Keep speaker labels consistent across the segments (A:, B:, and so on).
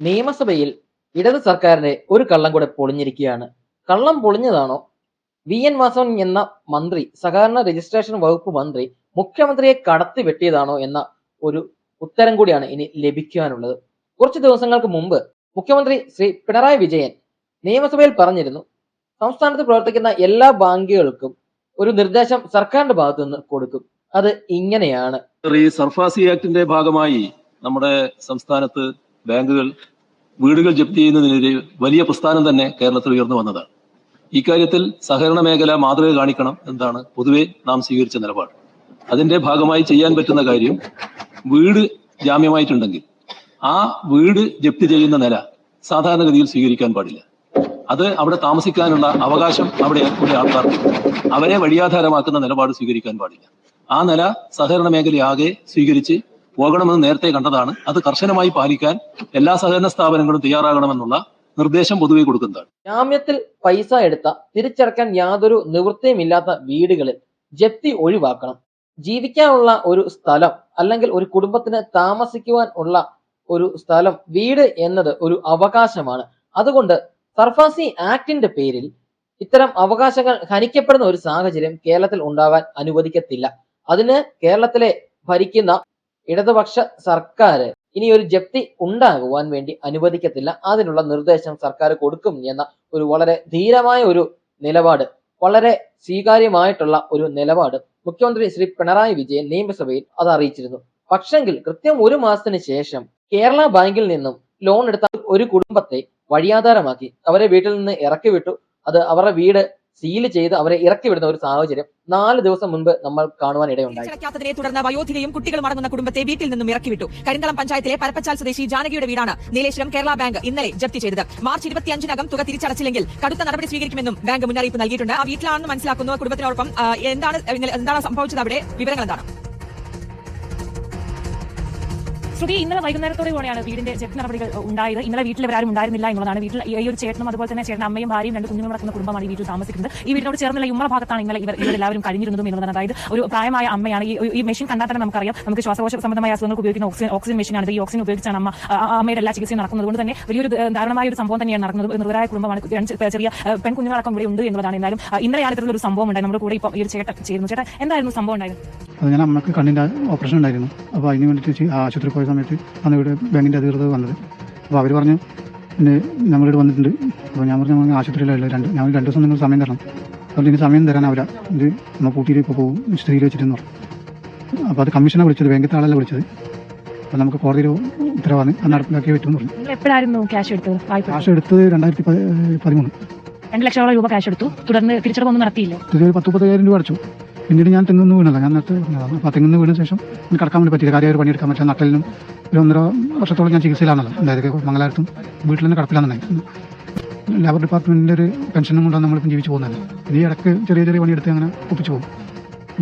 A: നിയമസഭയിൽ ഇടത് സർക്കാരിന്റെ ഒരു കള്ളം കൂടെ പൊളിഞ്ഞിരിക്കുകയാണ്. കള്ളം പൊളിഞ്ഞതാണോ? വി. എൻ. വാസവൻ എന്ന മന്ത്രി സഹകരണ രജിസ്ട്രേഷൻ വകുപ്പ് മന്ത്രി മുഖ്യമന്ത്രിയെ കടത്തി വെട്ടിയതാണോ എന്ന ഒരു ഉത്തരം കൂടിയാണ് ഇനി ലഭിക്കുവാനുള്ളത് കുറച്ച് ദിവസങ്ങൾക്ക് മുമ്പ് മുഖ്യമന്ത്രി ശ്രീ പിണറായി വിജയൻ നിയമസഭയിൽ പറഞ്ഞിരുന്നു സംസ്ഥാനത്ത് പ്രവർത്തിക്കുന്ന എല്ലാ ബാങ്കുകൾക്കും ഒരു നിർദ്ദേശം സർക്കാരിന്റെ ഭാഗത്തു നിന്ന് കൊടുക്കും. അത് ഇങ്ങനെയാണ്.
B: സർഫാസി ആക്ടിന്റെ ഭാഗമായി നമ്മുടെ സംസ്ഥാനത്ത് ബാങ്കുകൾ വീടുകൾ ജപ്തി ചെയ്യുന്നതിനെതിരെ വലിയ പ്രസ്ഥാനം തന്നെ കേരളത്തിൽ ഉയർന്നു വന്നതാണ്. ഇക്കാര്യത്തിൽ സഹകരണ മേഖല മാതൃക കാണിക്കണം എന്നതാണ് പൊതുവെ നാം സ്വീകരിച്ച നിലപാട്. അതിന്റെ ഭാഗമായി ചെയ്യാൻ പറ്റുന്ന കാര്യം വീട് ജാമ്യമായിട്ടുണ്ടെങ്കിൽ ആ വീട് ജപ്തി ചെയ്യുന്ന നില സാധാരണഗതിയിൽ സ്വീകരിക്കാൻ പാടില്ല. അത് അവിടെ താമസിക്കാനുള്ള അവകാശം അവിടെ കൂടെ ആൾക്കാർക്ക് അവരെ വഴിയാധാരമാക്കുന്ന നിലപാട് സ്വീകരിക്കാൻ പാടില്ല. ആ നില സഹകരണ മേഖലയാകെ സ്വീകരിച്ച് പോകണമെന്ന് നേരത്തെ കണ്ടതാണ്. അത് കർശനമായി പാലിക്കാൻ എല്ലാ സഹകരണ സ്ഥാപനങ്ങളും തയ്യാറാകണമെന്നുള്ള നിർദ്ദേശം പൊതുവെ കൊടുക്കുന്നതാണ്
A: ജാമ്യത്തിൽ പൈസ എടുത്ത തിരിച്ചടക്കാൻ യാതൊരു നിവൃത്തിയുമില്ലാത്ത വീടുകളിൽ ജപ്തി ഒഴിവാക്കണം. ജീവിക്കാനുള്ള ഒരു സ്ഥലം അല്ലെങ്കിൽ ഒരു കുടുംബത്തിന് താമസിക്കുവാൻ ഉള്ള ഒരു സ്ഥലം വീട് എന്നത് ഒരു അവകാശമാണ്. അതുകൊണ്ട് സർഫാസി ആക്ടിന്റെ പേരിൽ ഇത്തരം അവകാശങ്ങൾ ഹനിക്കപ്പെടുന്ന ഒരു സാഹചര്യം കേരളത്തിൽ ഉണ്ടാവാൻ അനുവദിക്കത്തില്ല. അതിന് കേരളത്തിലെ ഭരിക്കുന്ന ഇടതുപക്ഷ സർക്കാർ ഇനി ഒരു ജപ്തി ഉണ്ടാകുവാൻ വേണ്ടി അനുവദിക്കത്തില്ല. അതിനുള്ള നിർദ്ദേശം സർക്കാർ കൊടുക്കും എന്ന ഒരു വളരെ ധീരമായ ഒരു നിലപാട് വളരെ സ്വീകാര്യമായിട്ടുള്ള ഒരു നിലപാട് മുഖ്യമന്ത്രി ശ്രീ പിണറായി വിജയൻ നിയമസഭയിൽ അത് അറിയിച്ചിരുന്നു. പക്ഷെങ്കിൽ കൃത്യം ഒരു മാസത്തിന് ശേഷം കേരള ബാങ്കിൽ നിന്നും ലോൺ എടുത്ത ഒരു കുടുംബത്തെ വഴിയാധാരമാക്കി അവരെ വീട്ടിൽ നിന്ന് ഇറക്കി വിട്ടു അത് അവരുടെ വീട് സീൽ ചെയ്ത് അവരെ ഇറക്കി വിടുന്ന ഒരു സാഹചര്യം നാല് ദിവസം മുൻപ് നമ്മൾ കാണുവാൻ ഇടയുണ്ടായി.
C: തുടർന്ന് വയോധികയും കുട്ടികളും അടങ്ങുന്ന കുടുംബത്തെ വീട്ടിൽ നിന്നും ഇറക്കി വിട്ടു. കരിന്തളം പഞ്ചായത്തിലെ പരപ്പച്ചാൽ സ്വദേശി ജാനകിയുടെ വീടാണ് നീലേശ്വരം കേരള ബാങ്ക് ഇന്നലെ ജപ്തി ചെയ്തത്. മാർച്ച് ഇരുപത്തിയഞ്ചിനകം തുക തിരിച്ചടച്ചില്ലെങ്കിൽ കടുത്ത നടപടി സ്വീകരിക്കുമെന്നും ബാങ്ക് മുന്നറിയിപ്പ് നൽകിയിട്ടുണ്ട്. ആ വീട്ടിലാണെന്ന് മനസ്സിലാക്കുന്നു കുടുംബത്തിനോടൊപ്പം എന്താണ് എന്താണ് സംഭവിച്ചത്? അവിടെ വിവരങ്ങൾ എന്താണ്?
D: ശ്രുതി ഇന്നലെ വൈകുന്നേരത്തോടെ കൂടെയാണ് വീടിന്റെ ജപ്തി നടപടികൾ ഉണ്ടായത്. ഇന്നലെ വീട്ടിൽ ഇവരാരും ഉണ്ടായിരുന്നില്ല എന്നുള്ളതാണ് വീട്ടിൽ ഈ ഒരു ചേട്ടനും അതുപോലെ തന്നെ ചേട്ടൻ അമ്മയും ഭാര്യയും രണ്ട് കുഞ്ഞുങ്ങൾ നടക്കുന്ന കുടുംബമാണ് ഈ വീട്ടിൽ താമസിക്കുന്നത്. ഈ വീടിനോട് ചേർന്നുള്ള ഉമ്മറ ഭാഗത്താണ് ഇന്നലെ ഇവർ ഇവരെല്ലാവരും കഴിഞ്ഞിരുന്നതും എന്നുള്ളതാണ്. അതായത് ഒരു പ്രായമായ അമ്മയാണ്. ഈ ഈ മെഷീൻ കണ്ടാൽ തന്നെ നമുക്കറിയാം. നമുക്ക് ശ്വാസകോശ സംബന്ധമായ അസുഖങ്ങൾക്ക് ഉപയോഗിക്കുന്ന ഓക്സിജൻ ഓക്സിജൻ മെഷീനാണ് ഈ ഓക്സിജൻ ഉപയോഗിച്ചാണ് അമ്മ അമ്മയുടെ എല്ലാ ചികിത്സയും നടക്കുന്നത്. കൊണ്ട് തന്നെ വലിയൊരു ദാരുണമായ ഒരു സംഭവം തന്നെയാണ് നടക്കുന്നത്. നിർവരായ കുടുംബമാണ്. ചെറിയ പെൺകുഞ്ഞുങ്ങളടക്കം ഇവിടെ ഉണ്ട് എന്നുള്ളതാണ്. എന്നാലും ഇന്നലെ ഇത്തരത്തിലൊരു സംഭവം ഉണ്ടായി. നമ്മുടെ കൂടെ ഇപ്പം ഈ ഒരു ചേട്ടൻ ചേരുന്നു. ചേട്ടൻ എന്തായിരുന്നു സംഭവം ഉണ്ടായത്?
E: അത് ഞാൻ അമ്മയ്ക്ക് കണ്ണിന്റെ ഓപ്പറേഷൻ ഉണ്ടായിരുന്നു. അപ്പോൾ അതിന് വേണ്ടിയിട്ട് ആശുപത്രി പോയ സമയത്ത് അന്ന് ഇവിടെ ബാങ്കിന്റെ അധികൃതർ വന്നത്. അപ്പോൾ അവർ പറഞ്ഞു പിന്നെ നമ്മളിവിടെ വന്നിട്ടുണ്ട്. അപ്പോൾ ഞാൻ പറഞ്ഞു "ഞങ്ങൾ ആശുപത്രിയിലല്ല രണ്ട് ഞങ്ങൾ രണ്ട് ദിവസം നിങ്ങൾ സമയം തരണം. അതുകൊണ്ട് ഇനി സമയം തരാനാവില്ല. ഇത് നമ്മൾ കൂട്ടിയിൽ ഇപ്പോൾ പോകും സ്ഥിരീകരിച്ചിട്ട് വെച്ചിട്ടെന്ന് പറഞ്ഞു. അപ്പോൾ അത് കമ്മീഷനെ വിളിച്ചത് ബാങ്കിലത്തെ ആളല്ല വിളിച്ചത്. അപ്പോൾ നമുക്ക് കോടതിയിൽ ഉത്തരവാണ് അത് നടപ്പിലാക്കി പറ്റുമെന്ന് പറഞ്ഞു.
D: എപ്പോഴായിരുന്നു ക്യാഷ് എടുത്തത്
E: ക്യാഷ് എടുത്തത് രണ്ടായിരത്തി പതിമൂന്ന്.
D: രണ്ട് ലക്ഷം രൂപ ക്യാഷ് എടുത്തു. തുടർന്ന് തിരിച്ചടവൊന്നും നടത്തിയില്ല.
E: പത്ത് മുപ്പത്തയ്യായിരം രൂപ അടച്ചു. പിന്നീട് ഞാൻ തെങ്ങുന്ന് വീണല്ല ഞാൻ നേരത്തെ പറഞ്ഞതാണ് അപ്പോൾ ആ തെങ്ങുന്ന് വീണ ശേഷം എനിക്ക് കടക്കാൻ വേണ്ടി പറ്റിയില്ല. കാര്യമായി പണിയെടുക്കാൻ പറ്റില്ല. നട്ടലിനും ഒരു ഒന്നര വർഷത്തോളം ഞാൻ ചികിത്സയിലാണല്ലോ. അതായത് മംഗലാരത്തും വീട്ടിൽ തന്നെ കിടപ്പിലാണെന്നായി ലേബർ ഡിപ്പാർട്ട്മെന്റിന്റെ ഒരു പെൻഷനും കൊണ്ടാണ് നമ്മളിപ്പം ജീവിച്ച് പോകുന്നത്. ഇനി ഇടയ്ക്ക് ചെറിയ ചെറിയ പണിയെടുത്ത് അങ്ങനെ ഒപ്പിച്ച് പോകും.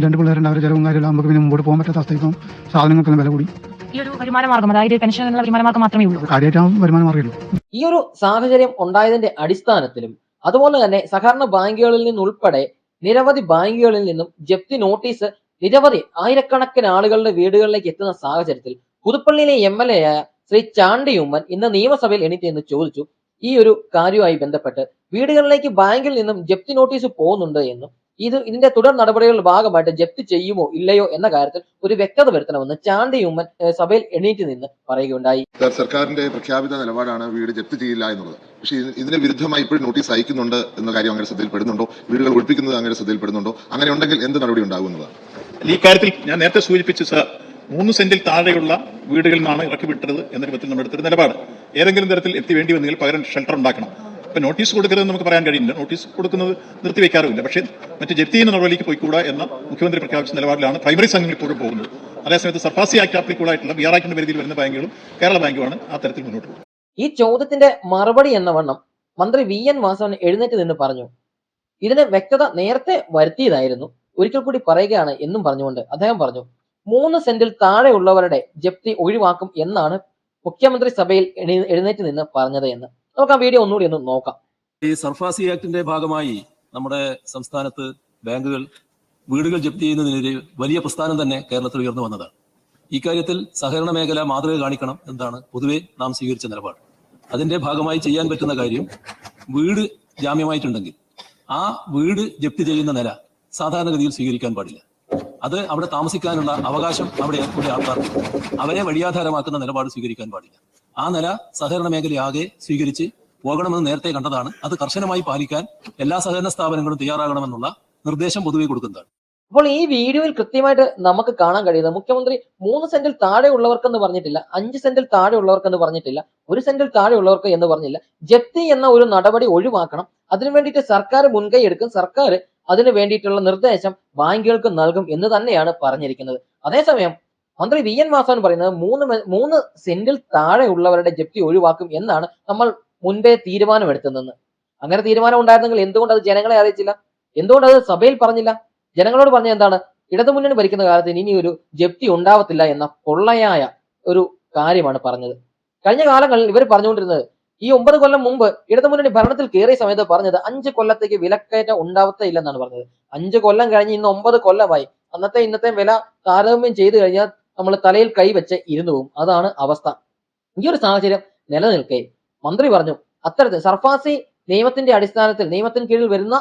E: രണ്ട് പിള്ളേരുണ്ട്. അവർ ചിലവും കാര്യമില്ല നമുക്ക് പിന്നെ മുമ്പോട്ട് പോകാൻ പറ്റാത്ത അവസ്ഥ ഇപ്പം സാധനങ്ങൾക്കൊന്നും വില കൂടി.
D: ഈ ഒരു വരുമാന മാർഗം അതായത് പെൻഷൻ എന്നുള്ള വരുമാന മാർഗം മാത്രമേ ഉള്ളൂ.
E: കാര്യമായിട്ട് വരുമാനം
A: ഈ ഒരു സാഹചര്യം ഉണ്ടായതിന്റെ അടിസ്ഥാനത്തിലും അതുപോലെ തന്നെ സഹകരണ ബാങ്കുകളിൽ നിന്നുൾപ്പെടെ നിരവധി ബാങ്കുകളിൽ നിന്നും ജപ്തി നോട്ടീസ് നിരവധി ആയിരക്കണക്കിന് ആളുകളുടെ വീടുകളിലേക്ക് എത്തുന്ന സാഹചര്യത്തിൽ പുതുപ്പള്ളിയിലെ എം എൽ എ ആയ ശ്രീ ചാണ്ടി ഉമ്മൻ ഇന്ന് നിയമസഭയിൽ എണീറ്റ് എന്ന് ചോദിച്ചു ഈ ഒരു കാര്യവുമായി ബന്ധപ്പെട്ട് വീടുകളിലേക്ക് ബാങ്കിൽ നിന്നും ജപ്തി നോട്ടീസ് പോകുന്നുണ്ട് എന്നും ഇത് ഇതിന്റെ തുടർ നടപടികളുടെ ഭാഗമായിട്ട് ജപ്തി ചെയ്യുമോ ഇല്ലയോ എന്ന കാര്യത്തിൽ ഒരു വ്യക്തത വരുത്തണമെന്ന് ചാണ്ടി ഉമ്മൻ സഭയിൽ എണീറ്റ് നിന്ന് പറയുകയുണ്ടായി.
F: സർ, സർക്കാരിന്റെ പ്രഖ്യാപിത നിലപാടാണ് വീട് ജപ്തി ചെയ്യില്ല എന്നുള്ളത്. പക്ഷേ ഇതിന് വിരുദ്ധമായി ഇപ്പോഴും നോട്ടീസ് അയക്കുന്നുണ്ട് എന്ന കാര്യം അങ്ങനെ ശ്രദ്ധയിൽപ്പെടുന്നുണ്ടോ? വീടുകൾ ഒഴിപ്പിക്കുന്നത് അങ്ങനെ ശ്രദ്ധയിൽപ്പെടുന്നുണ്ടോ? അങ്ങനെ ഉണ്ടെങ്കിൽ എന്ത് നടപടി ഉണ്ടാകുന്നതാണ്
G: ഈ കാര്യത്തിൽ ഞാൻ നേരത്തെ സൂചിപ്പിച്ചു സർ മൂന്ന് സെന്റിൽ താഴെയുള്ള വീടുകളിൽ നിന്നാണ് ഇറക്കി വിട്ടത് എന്ന രൂപത്തിൽ നമ്മൾ എടുത്തൊരു നിലപാട്. ഏതെങ്കിലും തരത്തിൽ എത്തി വേണ്ടി വന്നെങ്കിൽ പകരം ഷെൽട്ടർ ഉണ്ടാക്കണം. ഇപ്പൊ നോട്ടീസ് കൊടുക്കരുത് നമുക്ക് പറയാൻ കഴിയില്ല നോട്ടീസ് കൊടുക്കുന്നത് നിർത്തിവെക്കാറുമില്ല. പക്ഷേ മറ്റ് ജപ്തി ചെയ്യുന്ന നടപടിയിലേക്ക് പോയിക്കൂടാ എന്ന മുഖ്യമന്ത്രി പ്രഖ്യാപിച്ച നിലപാടിലാണ് പ്രൈമറി സംഘങ്ങൾ ഇപ്പോഴും പോകുന്നത്. അതേസമയത്ത് സർഫാസി ആക്ട് ആപ്ലിക്കൂടായിട്ടുള്ള ബി ആർ ആക്ടിന്റെ പരിധിയിൽ വരുന്ന ബാങ്കുകളും കേരള ബാങ്കുമാണ് ആ തരത്തിൽ മുന്നോട്ട് പോകുന്നത്.
A: ഈ ചോദ്യത്തിന്റെ മറുപടി എന്ന വണ്ണം മന്ത്രി വി എൻ വാസവൻ എഴുന്നേറ്റ് നിന്ന് പറഞ്ഞു. ഇതിന് വ്യക്തത നേരത്തെ വരുത്തിയതായിരുന്നു. ഒരിക്കൽ കൂടി പറയുകയാണ് എന്നും പറഞ്ഞുകൊണ്ട് അദ്ദേഹം പറഞ്ഞു മൂന്ന് സെന്റിൽ താഴെയുള്ളവരുടെ ജപ്തി ഒഴിവാക്കും എന്നാണ് മുഖ്യമന്ത്രി സഭയിൽ എഴുന്നേറ്റ് നിന്ന് പറഞ്ഞത് എന്ന്. നമുക്ക് ആ വീഡിയോ ഒന്നുകൂടി ഒന്ന് നോക്കാം.
B: ഈ സർഫാസി ആക്ടിന്റെ ഭാഗമായി നമ്മുടെ സംസ്ഥാനത്ത് ബാങ്കുകൾ വീടുകൾ ജപ്തി ചെയ്യുന്നതിനെതിരെ വലിയ പ്രസ്ഥാനം തന്നെ കേരളത്തിൽ ഉയർന്നു വന്നതാണ്. ഇക്കാര്യത്തിൽ സഹകരണ മേഖല മാതൃക കാണിക്കണം എന്നതാണ് പൊതുവെ നാം സ്വീകരിച്ച നിലപാട്. അതിന്റെ ഭാഗമായി ചെയ്യാൻ പറ്റുന്ന കാര്യം വീട് ജാമ്യമായിട്ടുണ്ടെങ്കിൽ ആ വീട് ജപ്തി ചെയ്യുന്ന നില സാധാരണഗതിയിൽ സ്വീകരിക്കാൻ പാടില്ല. അത് അവിടെ താമസിക്കാനുള്ള അവകാശം അവിടെ ആൾക്കാർക്ക് അവരെ വഴിയാധാരമാക്കുന്ന നിലപാട് സ്വീകരിക്കാൻ പാടില്ല. ആ നില സഹകരണ മേഖലയാകെ സ്വീകരിച്ച് പോകണമെന്ന് നേരത്തെ കണ്ടതാണ്. അത് കർശനമായി പാലിക്കാൻ എല്ലാ സഹകരണ സ്ഥാപനങ്ങളും തയ്യാറാകണമെന്നുള്ള നിർദ്ദേശം പൊതുവെ കൊടുക്കുന്നതാണ്
A: അപ്പോൾ ഈ വീഡിയോയിൽ കൃത്യമായിട്ട് നമുക്ക് കാണാൻ കഴിയുന്നത് മുഖ്യമന്ത്രി മൂന്ന് സെന്റിൽ താഴെ ഉള്ളവർക്കെന്ന് പറഞ്ഞിട്ടില്ല അഞ്ച് സെന്റിൽ താഴെ ഉള്ളവർക്കെന്ന് പറഞ്ഞിട്ടില്ല ഒരു സെന്റിൽ താഴെ ഉള്ളവർക്ക് എന്ന് പറഞ്ഞില്ല. ജപ്തി എന്ന ഒരു നടപടി ഒഴിവാക്കണം. അതിനു വേണ്ടിയിട്ട് സർക്കാർ മുൻകൈ എടുക്കും. സർക്കാർ അതിനു വേണ്ടിയിട്ടുള്ള നിർദ്ദേശം ബാങ്കുകൾക്ക് നൽകും എന്ന് തന്നെയാണ് പറഞ്ഞിരിക്കുന്നത്. അതേസമയം മന്ത്രി വി എൻ വാസവൻ പറയുന്നത് മൂന്ന് മൂന്ന് സെന്റിൽ താഴെയുള്ളവരുടെ ജപ്തി ഒഴിവാക്കും എന്നാണ് നമ്മൾ മുൻപേ തീരുമാനമെടുത്തതെന്ന് അങ്ങനെ തീരുമാനം ഉണ്ടായിരുന്നെങ്കിൽ എന്തുകൊണ്ട് അത് ജനങ്ങളെ അറിയിച്ചില്ല? എന്തുകൊണ്ട് അത് സഭയിൽ പറഞ്ഞില്ല? ജനങ്ങളോട് പറഞ്ഞ എന്താണ്? ഇടതുമുന്നണി ഭരിക്കുന്ന കാലത്ത് ഇനി ഒരു ജപ്തി ഉണ്ടാവത്തില്ല എന്ന പൊള്ളയായ ഒരു കാര്യമാണ് പറഞ്ഞത്. കഴിഞ്ഞ കാലങ്ങളിൽ ഇവർ പറഞ്ഞുകൊണ്ടിരുന്നത് ഈ ഒമ്പത് കൊല്ലം മുമ്പ് ഇടതുമുന്നണി ഭരണത്തിൽ കയറിയ സമയത്ത് പറഞ്ഞത് അഞ്ച് കൊല്ലത്തേക്ക് വിലക്കയറ്റം ഉണ്ടാവത്തില്ലെന്നാണ് പറഞ്ഞത്. അഞ്ച് കൊല്ലം കഴിഞ്ഞ് ഇന്ന് ഒമ്പത് കൊല്ലമായി. അന്നത്തെ ഇന്നത്തെ വില താരതമ്യം ചെയ്തു കഴിഞ്ഞാൽ നമ്മൾ തലയിൽ കൈവച്ച് ഇരുന്നു പോകും അതാണ് അവസ്ഥ. ഈ ഒരു സാഹചര്യം നിലനിൽക്കെ. മന്ത്രി പറഞ്ഞു അത്തരത്തിൽ സർഫാസി നിയമത്തിന്റെ അടിസ്ഥാനത്തിൽ നിയമത്തിന് കീഴിൽ വരുന്ന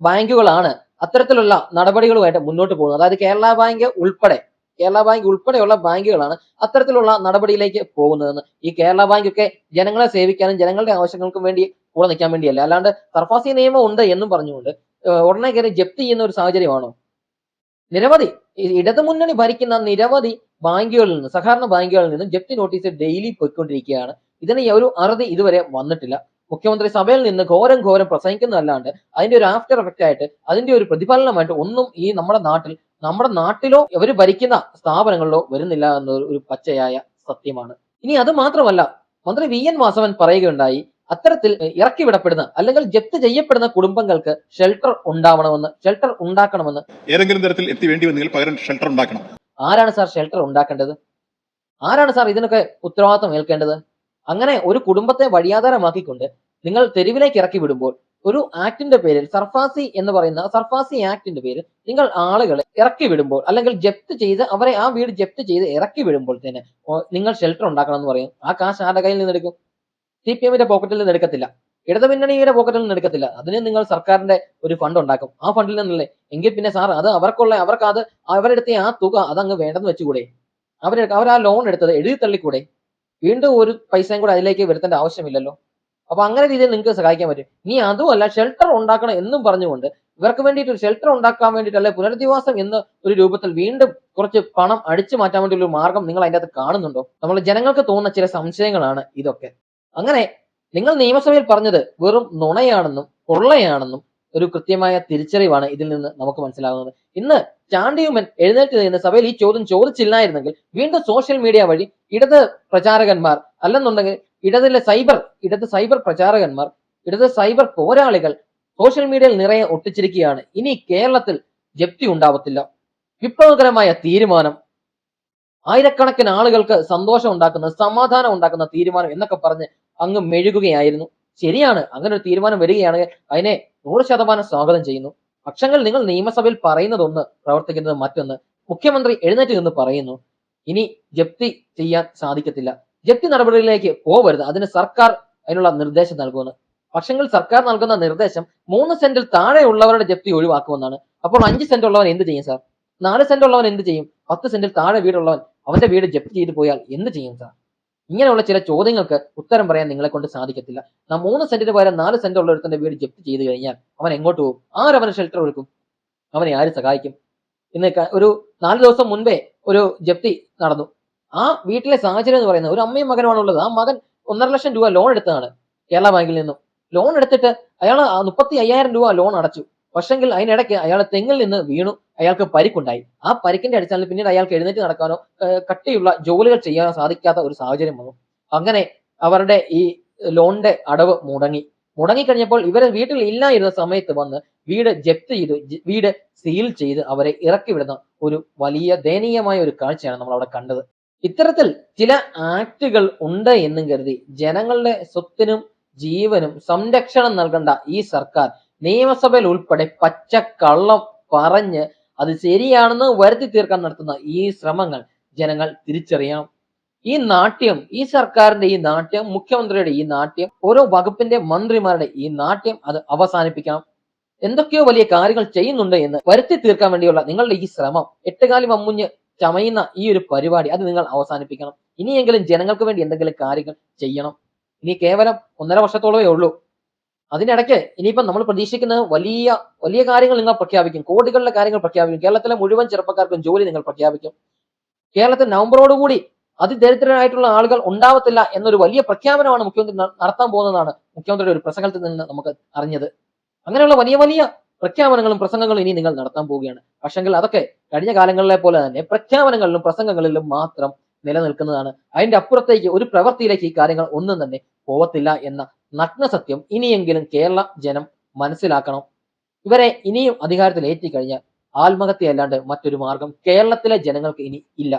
A: ബാങ്കുകളാണ് അത്തരത്തിലുള്ള നടപടികളുമായിട്ട് മുന്നോട്ട് പോകുന്നത്. അതായത് കേരള ബാങ്ക് ഉൾപ്പെടെ കേരള ബാങ്ക് ഉൾപ്പെടെയുള്ള ബാങ്കുകളാണ് അത്തരത്തിലുള്ള നടപടിയിലേക്ക് പോകുന്നതെന്ന്. ഈ കേരള ബാങ്ക് ഒക്കെ ജനങ്ങളെ സേവിക്കാനും ജനങ്ങളുടെ ആവശ്യങ്ങൾക്കും വേണ്ടി കൂടെ നിൽക്കാൻ വേണ്ടിയല്ല? അല്ലാണ്ട് സർഫാസി നിയമം ഉണ്ട് എന്നും പറഞ്ഞുകൊണ്ട് ഉടനെ കയറി ജപ്തി ചെയ്യുന്ന ഒരു സാഹചര്യമാണോ? നിരവധി ഇടതുമുന്നണി ഭരിക്കുന്ന നിരവധി ബാങ്കുകളിൽ നിന്ന് സഹകരണ ബാങ്കുകളിൽ നിന്നും ജപ്തി നോട്ടീസ് ഡെയിലി പോയിക്കൊണ്ടിരിക്കുകയാണ്. ഇതിന് ഒരു അറുതി ഇതുവരെ വന്നിട്ടില്ല. മുഖ്യമന്ത്രി സഭയിൽ നിന്ന് ഘോരം ഘോരം പ്രസംഗിക്കുന്നതല്ലാണ്ട് അതിന്റെ ഒരു ആഫ്റ്റർ എഫക്റ്റ് ആയിട്ട് അതിന്റെ ഒരു പ്രതിഫലനമായിട്ട് ഒന്നും ഈ നമ്മുടെ നാട്ടിൽ നമ്മുടെ നാട്ടിലോ ഇവർ ഭരിക്കുന്ന സ്ഥാപനങ്ങളിലോ വരുന്നില്ല എന്ന ഒരു പച്ചയായ സത്യമാണ്. ഇനി അത് മാത്രമല്ല മന്ത്രി വി എൻ വാസവൻ പറയുകയുണ്ടായി അത്തരത്തിൽ ഇറക്കി വിടപ്പെടുന്ന അല്ലെങ്കിൽ ജപ്ത് ചെയ്യപ്പെടുന്ന കുടുംബങ്ങൾക്ക് ഷെൽട്ടർ ഉണ്ടാവണമെന്ന് ഷെൽട്ടർ ഉണ്ടാക്കണമെന്ന്.
G: ഏതെങ്കിലും തരത്തിൽ എത്തി വേണ്ടി വന്നെങ്കിൽ പകരം ഷെൽട്ടർ ഉണ്ടാക്കണം.
A: ആരാണ് സാർ ഷെൽട്ടർ ഉണ്ടാക്കേണ്ടത്? ആരാണ് സാർ ഇതിനൊക്കെ ഉത്തരവാദിത്വം ഏൽക്കേണ്ടത്? അങ്ങനെ ഒരു കുടുംബത്തെ വഴിയാധാരമാക്കിക്കൊണ്ട് നിങ്ങൾ തെരുവിലേക്ക് ഇറക്കി വിടുമ്പോൾ ഒരു ആക്ടിന്റെ പേരിൽ സർഫാസി എന്ന് പറയുന്ന സർഫാസി ആക്ടിന്റെ പേരിൽ നിങ്ങൾ ആളുകളെ ഇറക്കി വിടുമ്പോൾ അല്ലെങ്കിൽ ജപ്തി ചെയ്ത് അവരെ ആ വീട് ജപ്തി ചെയ്ത് ഇറക്കി വിടുമ്പോൾ തന്നെ നിങ്ങൾ ഷെൽട്ടർ ഉണ്ടാക്കണം എന്ന് പറയും. ആ കാശ് ആരുടെ കയ്യിൽ നിന്ന് എടുക്കും സി പി എമ്മിന്റെ പോക്കറ്റിൽ നിന്ന് എടുക്കത്തില്ല. ഇടതുമുന്നണിയുടെ പോക്കറ്റിൽ നിന്ന് എടുക്കത്തില്ല. അതിന് നിങ്ങൾ സർക്കാരിന്റെ ഒരു ഫണ്ട് ഉണ്ടാക്കും. ആ ഫണ്ടിൽ നിന്നല്ലേ. എങ്കിൽ പിന്നെ സാർ അത് അവർക്കുള്ള അവർക്ക് അത് അവരെടുത്ത ആ തുക അതങ്ങ് വേണ്ടെന്ന് വെച്ചുകൂടെ? അവർ അവർ ആ ലോൺ എടുത്തത് എഴുതി തള്ളിക്കൂടെ? വീണ്ടും ഒരു പൈസയും കൂടെ അതിലേക്ക് വരുത്തേണ്ട ആവശ്യമില്ലല്ലോ. അപ്പൊ അങ്ങനെ രീതിയിൽ നിങ്ങൾക്ക് സഹായിക്കാൻ പറ്റും. ഇനി അതുമല്ല ഷെൽട്ടർ ഉണ്ടാക്കണം എന്നും പറഞ്ഞുകൊണ്ട് ഇവർക്ക് വേണ്ടിയിട്ട് ഒരു ഷെൽട്ടർ ഉണ്ടാക്കാൻ വേണ്ടിയിട്ട് അല്ലെ പുനരധിവാസം എന്ന ഒരു രൂപത്തിൽ വീണ്ടും കുറച്ച് പണം അടിച്ചു മാറ്റാൻ വേണ്ടിയുള്ള ഒരു മാർഗം നിങ്ങൾ അതിന്റെ അകത്ത് കാണുന്നുണ്ടോ? നമ്മൾ ജനങ്ങൾക്ക് തോന്നുന്ന ചില സംശയങ്ങളാണ് ഇതൊക്കെ. അങ്ങനെ നിങ്ങൾ നിയമസഭയിൽ പറഞ്ഞത് വെറും നുണയാണെന്നും കൊള്ളയാണെന്നും ഒരു കൃത്യമായ തിരിച്ചറിവാണ് ഇതിൽ നിന്ന് നമുക്ക് മനസ്സിലാകുന്നത്. ഇന്ന് ചാണ്ടിയുമൻ എഴുന്നേറ്റ് നിന്ന് സഭയിൽ ഈ ചോദ്യം ചോദിച്ചില്ലായിരുന്നെങ്കിൽ വീണ്ടും സോഷ്യൽ മീഡിയ വഴി ഇടത് പ്രചാരകന്മാർ അല്ലെന്നുണ്ടെങ്കിൽ ഇടതിലെ സൈബർ ഇടത് സൈബർ പ്രചാരകന്മാർ ഇടത് സൈബർ പോരാളികൾ സോഷ്യൽ മീഡിയയിൽ നിറയെ ഒട്ടിച്ചിരിക്കുകയാണ്. ഇനി കേരളത്തിൽ ജപ്തി ഉണ്ടാവത്തില്ല. വിപ്ലവകരമായ തീരുമാനം. ആയിരക്കണക്കിന് ആളുകൾക്ക് സന്തോഷം ഉണ്ടാക്കുന്ന സമാധാനം ഉണ്ടാക്കുന്ന തീരുമാനം എന്നൊക്കെ പറഞ്ഞ് അങ്ങ് മെഴുകുകയായിരുന്നു. ശരിയാണ് അങ്ങനെ ഒരു തീരുമാനം വരികയാണെങ്കിൽ അതിനെ നൂറ് ശതമാനം സ്വാഗതം ചെയ്യുന്നു. പക്ഷങ്ങൾ നിങ്ങൾ നിയമസഭയിൽ പറയുന്നതൊന്ന് പ്രവർത്തിക്കുന്നത് മറ്റൊന്ന്. മുഖ്യമന്ത്രി എഴുന്നേറ്റ് നിന്ന് പറയുന്നു ഇനി ജപ്തി ചെയ്യാൻ സാധിക്കത്തില്ല. ജപ്തി നടപടികളിലേക്ക് പോവരുത്. അതിന് സർക്കാർ അതിനുള്ള നിർദ്ദേശം നൽകുമെന്ന്. പക്ഷങ്ങൾ സർക്കാർ നൽകുന്ന നിർദ്ദേശം മൂന്ന് സെന്റിൽ താഴെയുള്ളവരുടെ ജപ്തി ഒഴിവാക്കുമെന്നാണ്. അപ്പോൾ അഞ്ച് സെന്റ് ഉള്ളവൻ എന്ത് ചെയ്യും സാർ? നാല് സെന്റ് ഉള്ളവൻ എന്ത് ചെയ്യും? പത്ത് സെന്റിൽ താഴെ വീടുള്ളവൻ അവന്റെ വീട് ജപ്തി ചെയ്തു പോയാൽ എന്ത് ചെയ്യും സാർ? ഇങ്ങനെയുള്ള ചില ചോദ്യങ്ങൾക്ക് ഉത്തരം പറയാൻ നിങ്ങളെ കൊണ്ട് സാധിക്കത്തില്ല. നാം മൂന്ന് സെന്റിന് പകരം നാല് സെന്റ് ഉള്ള ഒരുത്തന്റെ വീട് ജപ്തി ചെയ്തു കഴിഞ്ഞാൽ അവൻ എങ്ങോട്ട് പോകും? ആരവന് ഷെൽട്ടർ ഒരുക്കും അവനെ ആര് സഹായിക്കും? ഇന്ന് ഒരു നാല് ദിവസം മുൻപേ ഒരു ജപ്തി നടന്നു. ആ വീട്ടിലെ സാഹചര്യം എന്ന് പറയുന്നത് ഒരു അമ്മയും മകനുമാണുള്ളത് ആ മകൻ ഒന്നര ലക്ഷം രൂപ ലോൺ എടുത്തതാണ് കേരള ബാങ്കിൽ നിന്നും. ലോൺ എടുത്തിട്ട് അയാൾ മുപ്പത്തി അയ്യായിരം രൂപ ലോൺ അടച്ചു. പക്ഷെങ്കിൽ അതിനിടയ്ക്ക് അയാൾ തെങ്ങിൽ നിന്ന് വീണു. അയാൾക്ക് പരിക്കുണ്ടായി. ആ പരിക്കിന്റെ അടിസ്ഥാനത്തിൽ പിന്നീട് അയാൾക്ക് എഴുന്നേറ്റ് നടക്കാനോ കട്ടിയുള്ള ജോലികൾ ചെയ്യാനോ സാധിക്കാത്ത ഒരു സാഹചര്യം വന്നു. അങ്ങനെ അവരുടെ ഈ ലോണിന്റെ അടവ് മുടങ്ങി. മുടങ്ങിക്കഴിഞ്ഞപ്പോൾ ഇവരെ വീട്ടിൽ ഇല്ലായിരുന്ന സമയത്ത് വന്ന് വീട് ജപ്തി ചെയ്ത് വീട് സീൽ ചെയ്ത് അവരെ ഇറക്കി വിടുന്ന ഒരു വലിയ ദയനീയമായ ഒരു കാഴ്ചയാണ് നമ്മൾ അവിടെ കണ്ടത്. ഇത്തരത്തിൽ ചില ആക്ടുകൾ ഉണ്ട് എന്നും കരുതി ജനങ്ങളുടെ സ്വത്തിനും ജീവനും സംരക്ഷണം നൽകേണ്ട ഈ സർക്കാർ നിയമസഭയിൽ ഉൾപ്പെടെ പച്ചക്കള്ളം പറഞ്ഞ് അത് ശരിയാണെന്ന് വരുത്തി തീർക്കാൻ നടത്തുന്ന ഈ ശ്രമങ്ങൾ ജനങ്ങൾ തിരിച്ചറിയാം ഈ നാട്യം ഈ സർക്കാരിന്റെ ഈ നാട്യം മുഖ്യമന്ത്രിയുടെ ഈ നാട്യം ഓരോ വകുപ്പിന്റെ മന്ത്രിമാരുടെ ഈ നാട്യം അത് അവസാനിപ്പിക്കാം എന്തൊക്കെയോ വലിയ കാര്യങ്ങൾ ചെയ്യുന്നുണ്ട് എന്ന് വരുത്തി തീർക്കാൻ വേണ്ടിയുള്ള നിങ്ങളുടെ ഈ ശ്രമം എട്ടുകാലി മമ്മുഞ്ഞ് ചമയുന്ന ഈ ഒരു പരിപാടി അത് നിങ്ങൾ അവസാനിപ്പിക്കണം. ഇനിയെങ്കിലും ജനങ്ങൾക്ക് വേണ്ടി എന്തെങ്കിലും കാര്യങ്ങൾ ചെയ്യണം. ഇനി കേവലം ഒന്നര വർഷത്തോളമേ ഉള്ളൂ. അതിനിടയ്ക്ക് ഇനിയിപ്പം നമ്മൾ പ്രതീക്ഷിക്കുന്നത് വലിയ വലിയ കാര്യങ്ങൾ നിങ്ങൾ പ്രഖ്യാപിക്കും. കോടികളുടെ കാര്യങ്ങൾ പ്രഖ്യാപിക്കും. കേരളത്തിലെ മുഴുവൻ ചെറുപ്പക്കാർക്കും ജോലി നിങ്ങൾ പ്രഖ്യാപിക്കും. കേരളത്തിൽ നവംബറോടുകൂടി അതിദരിദ്രരായിട്ടുള്ള ആളുകൾ ഉണ്ടാവത്തില്ല എന്നൊരു വലിയ പ്രഖ്യാപനമാണ് മുഖ്യമന്ത്രി നടത്താൻ പോകുന്നതാണ് മുഖ്യമന്ത്രിയുടെ ഒരു പ്രസംഗത്തിൽ നിന്ന് നമുക്ക് അറിഞ്ഞത്. അങ്ങനെയുള്ള വലിയ വലിയ പ്രഖ്യാപനങ്ങളും പ്രസംഗങ്ങളും ഇനി നിങ്ങൾ നടത്താൻ പോവുകയാണ്. പക്ഷെങ്കിൽ അതൊക്കെ കഴിഞ്ഞ കാലങ്ങളിലെ പോലെ തന്നെ പ്രഖ്യാപനങ്ങളിലും പ്രസംഗങ്ങളിലും മാത്രം നിലനിൽക്കുന്നതാണ്. അതിന്റെ അപ്പുറത്തേക്ക് ഒരു പ്രവൃത്തിയിലേക്ക് ഈ കാര്യങ്ങൾ ഒന്നും തന്നെ പോവത്തില്ല എന്ന നഗ്നസത്യം ഇനിയെങ്കിലും കേരള ജനം മനസ്സിലാക്കണം. ഇവരെ ഇനിയും അധികാരത്തിൽ ആത്മഹത്യ അല്ലാണ്ട് മറ്റൊരു മാർഗം കേരളത്തിലെ ജനങ്ങൾക്ക് ഇനി ഇല്ല.